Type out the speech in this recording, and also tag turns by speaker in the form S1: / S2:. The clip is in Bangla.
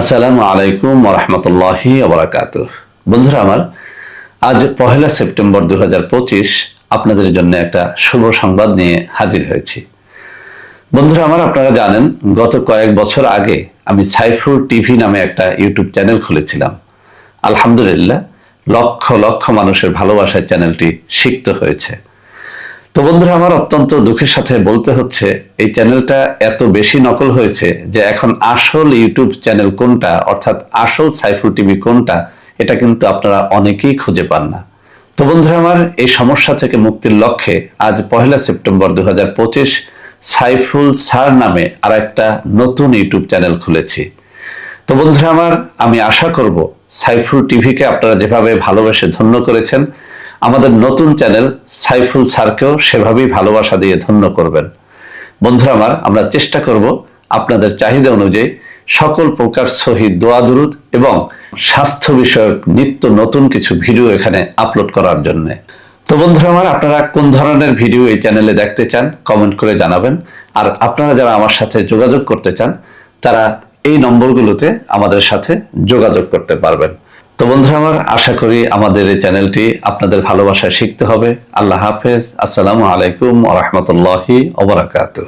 S1: আসসালামু আলাইকুম রহমতুল্লাহি আবরাকাত বন্ধুরা আমার, আজ পহেলা সেপ্টেম্বর দু হাজার পঁচিশ আপনাদের জন্য একটা শুভ সংবাদ নিয়ে হাজির হয়েছি। বন্ধুরা আমার, আপনারা জানেন, গত কয়েক বছর আগে আমি সাইফুর টিভি নামে একটা ইউটিউব চ্যানেল খুলেছিলাম। আলহামদুলিল্লাহ, লক্ষ লক্ষ মানুষের ভালোবাসায় চ্যানেলটি সিক্ত হয়েছে। তো বন্ধুরা, আমার অত্যন্ত দুঃখের সাথে বলতে হচ্ছে, এই চ্যানেলটা এত বেশি নকল হয়েছে যে এখন আসল ইউটিউব চ্যানেল কোনটা, অর্থাৎ আসল সাইফুল টিভি কোনটা, এটা কিন্তু আপনারা অনেকেই খুঁজে পান না। তো বন্ধুরা, আমার এই সমস্যা থেকে মুক্তির লক্ষ্যে আজ পহেলা সেপ্টেম্বর দু হাজার পঁচিশ সাইফুল স্যার নামে আর একটা নতুন ইউটিউব চ্যানেল খুলেছি। তো বন্ধুরা, আমার আমি আশা করব, সাইফুল টিভিকে আপনারা যেভাবে ভালোবেসে ধন্য করেছেন আমাদের নতুন চ্যানেল সাইফুল স্যারকেও সেভাবেই ভালোবাসা দিয়ে ধন্য করবেন। বন্ধুরা আমার, আমরা চেষ্টা করব আপনাদের চাহিদা অনুযায়ী সকল প্রকার সহি দোয়া দুরুদ এবং স্বাস্থ্য বিষয়ক নিত্য নতুন কিছু ভিডিও এখানে আপলোড করার জন্য। তো বন্ধুরা আমার, আপনারা কোন ধরনের ভিডিও এই চ্যানেলে দেখতে চান কমেন্ট করে জানাবেন। আর আপনারা যারা আমার সাথে যোগাযোগ করতে চান, তারা এই নম্বরগুলোতে আমাদের সাথে যোগাযোগ করতে পারবেন। তো বন্ধুরা আমার আশা করি আমাদের এই চ্যানেলটি আপনাদের ভালোবাসায় শিখতে হবে। আল্লাহ হাফেজ। আসসালামু আলাইকুম রহমতুল্লাহি ওবরাকাতুহ